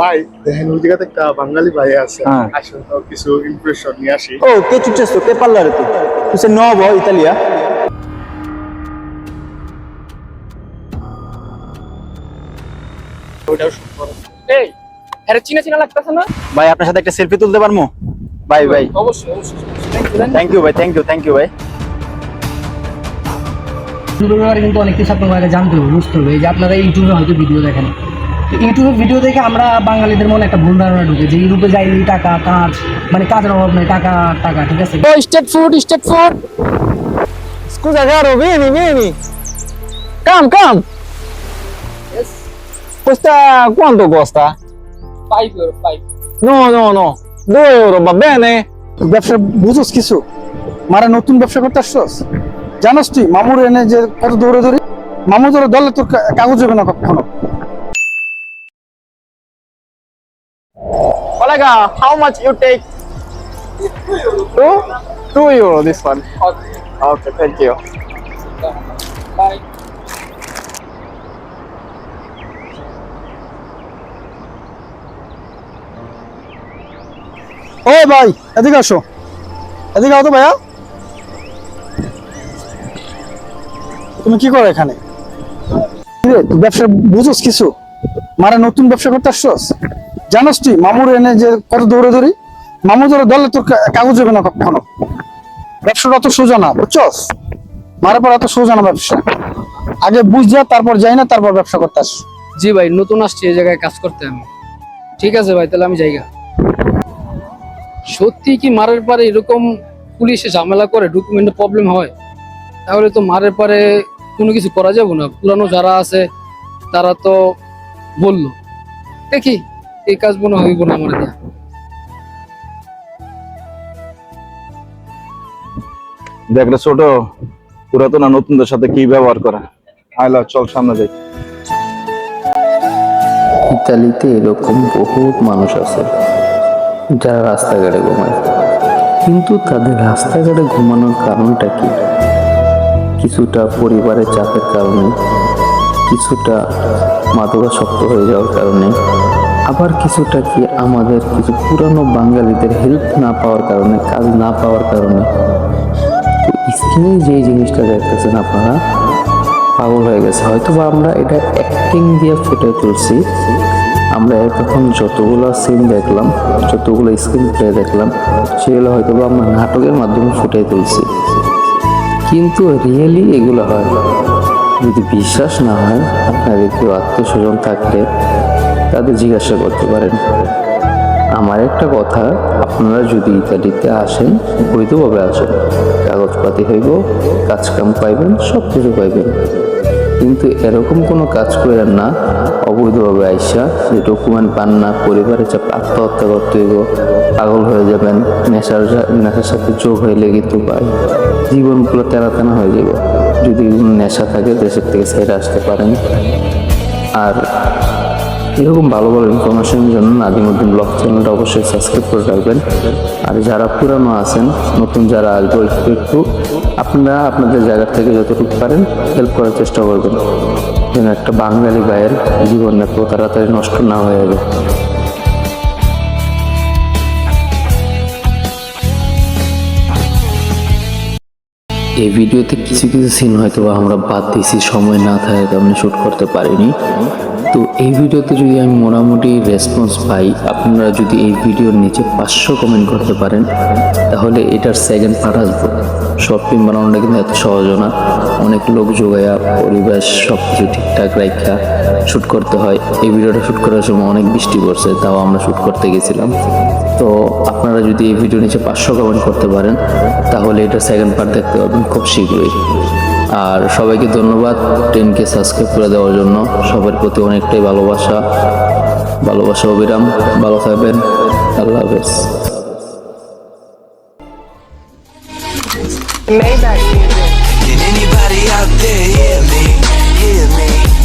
ভাই দেখেন ওই জায়গাতে একটা বাঙালি ভাই আছে। হ্যাঁ। আসেন তো কিছু ইমপ্রেশন নিয়ে আসি। Italia? ওইটাও শুট করো। এই আরে চিনা চিনা লাগতেছে না? ভাই আপনার সাথে একটা সেলফি তুলতে পারব ভাই ভাই। অবশ্যই অবশ্যই. থ্যাংক ইউ ভাই থ্যাংক ইউ থ্যাংক ইউ ভাই। ইউটিউবের ব্যাপারে কিন্তু অনেক কিছু আপনার জানতে হবে বুঝতে হবে। এই যে আপনারা ইউটিউবে হয়তো ভিডিও দেখেন। ইউটিউবে ভিডিও দেখে আমরা বাঙালিদের মনে একটা ভুল ধারণা ঢুকে যে ইউরোপে যাইনি টাকা কাজ মানে কাজের অভাব নেই টাকা টাকা ঠিক আছে Oh, street food, street food. Scusa caro, vieni, vieni. Come, come. Yes. Questa quanto costa? Five euro, five. No, no, no. 2 euro, va bene? ব্যবসা বুঝোস কিছু মারা নতুন ব্যবসা করতে আসছস জানোস তুই মামুর এনে যে কত দৌড়ে দৌড়ি মামু ধরে দলে তোর কাগজ হবে না কখনো Collega, how much you take? Two? Two euro this one. Okay. Okay, thank you. Bye. ও ভাই এদিকে আসো এদিকে আও তো ভাইয়া তুমি কি করো এখানে ব্যবসা বুঝোস কিছু মারা নতুন ব্যবসা করতে আসছস জানোস তুই মামুর এনে যে কত দৌড়ে দৌড়ি? মামু ধরে, দলে তোর কাগজ হবে না কখনো? ব্যবসাটা অত সোজা না, বুঝছস? মারা পর এত সোজা না ব্যবসা। আগে বুঝ যা, তারপর যাই না, তারপর ব্যবসা করতে আস জি ভাই, নতুন আসছি, এই জায়গায় কাজ করতে আমি। ঠিক আছে ভাই, তাহলে আমি জায়গা সত্যি কি মারের পারে এরকম পুলিশে ঝামেলা করে ডকুমেন্টে প্রবলেম হয়? তাহলে তো মারের পারে কোনো কিছু করা যাবে না। পুরানো যারা আছে, তারা তো বলল। দেখি এই কাজ মনে হইব না আমার দেয়া দেখ রে ছোট পুরাতন আর নতুনদের সাথে কি ব্যবহার করা? আইলা চল সামনে যাই। ইতালিতে এরকম বহুত মানুষ আছে যারা রাস্তাঘাটে ঘুমায়। কিন্তু তাদের রাস্তাঘাটে ঘুমানোর কারণটা কি? কিছুটা পরিবারের চাপের কারণে কিছুটা মাদকাসক্ত হয়ে যাওয়ার কারণে আবার কিছুটা কি আমাদের কিছু পুরানো বাঙালিদের হেল্প না পাওয়ার কারণে, কাজ না পাওয়ার কারণে? স্ক্রিনে যে জিনিসটা দেখতেছেন আপনারা, পাগল হয়ে গেছে। হয়তো বা আমরা এটা অ্যাক্টিং দিয়ে ফুটে তুলছি। আমরা তখন যতগুলো সিন দেখলাম, যতগুলো স্ক্রিন প্লে দেখলাম, সেগুলো হয়তো বা আমরা নাটকের মাধ্যমে ফুটে তুলছি। কিন্তু রিয়েলি এগুলো হয়। যদি বিশ্বাস না হয়, আপনাদের কেউ আত্মীয় স্বজন থাকলে তাদের জিজ্ঞাসা করতে পারেন। আমার একটা কথা, আপনারা যদি ইতালিতে আসেন, বৈধভাবে আসেন। কাগজপাতি হইব কাজ কাম পাইবেন সব কিছু পাইবেন। কিন্তু এরকম কোনো কাজ করেন না, অবৈধভাবে আইসা যে ডকুমেন্ট পান না পরিবারের চাপ আত্মহত্যা করতে হইব, পাগল হয়ে যাবেন, নেশার নেশার সাথে যোগ হইলে কিন্তু ভাই জীবনগুলো তেনা তেনা হয়ে যাব যদি নেশা থাকে, দেশের থেকে ছেড়ে আসতে পারেন। আর এরকম ভালো ভালো ইনফরমেশনের জন্য নাদিমুদ্দিন ব্লগ চ্যানেলটা অবশ্যই সাবস্ক্রাইব করে রাখবেন। আর যারা পুরানো আছেন, নতুন যারা আসব, একটু আপনারা আপনাদের জায়গা থেকে যতটুকু পারেন হেল্প করার চেষ্টা করবেন। যেন একটা বাঙালি ভাইয়ের জীবনে তাড়াতাড়ি নষ্ট না হয়ে যাবে এই ভিডিওতে কিছু কিছু সিন হয়তো বা আমরা বাদ দিয়েছি, সময় না থাকার কারণে শ্যুট করতে পারিনি। তো এই ভিডিওতে যদি আমি মোটামুটি রেসপন্স পাই, আপনারা যদি এই ভিডিওর নিচে পাঁচশো কমেন্ট করতে পারেন, তাহলে এটার সেকেন্ড পার্ট আসব। শর্ট ফিল্ম বানানোটা কিন্তু এত সহজ না। অনেক লোক যোগায়া পরিবেশ সব কিছু ঠিকঠাক রাখা শ্যুট করতে হয়। এই ভিডিওটা শ্যুট করার সময় অনেক বৃষ্টি পড়ছে, তাও আমরা শ্যুট করতে গেছিলাম। তো আপনারা যদি এই ভিডিও নিচে পাঁচশো কমেন্ট করতে পারেন, তাহলে এটা সেকেন্ড পার্ট দেখতে পাবেন। খুব শীঘ্রই। আর সবাইকে ধন্যবাদ টেনকে সাবস্ক্রাইব করে দেওয়ার জন্য। সবার প্রতি অনেকটাই ভালোবাসা। ভালোবাসা অবিরাম। ভালো থাকবেন। আল্লাহ হাফেজ। Can anybody out there hear me? Hear me?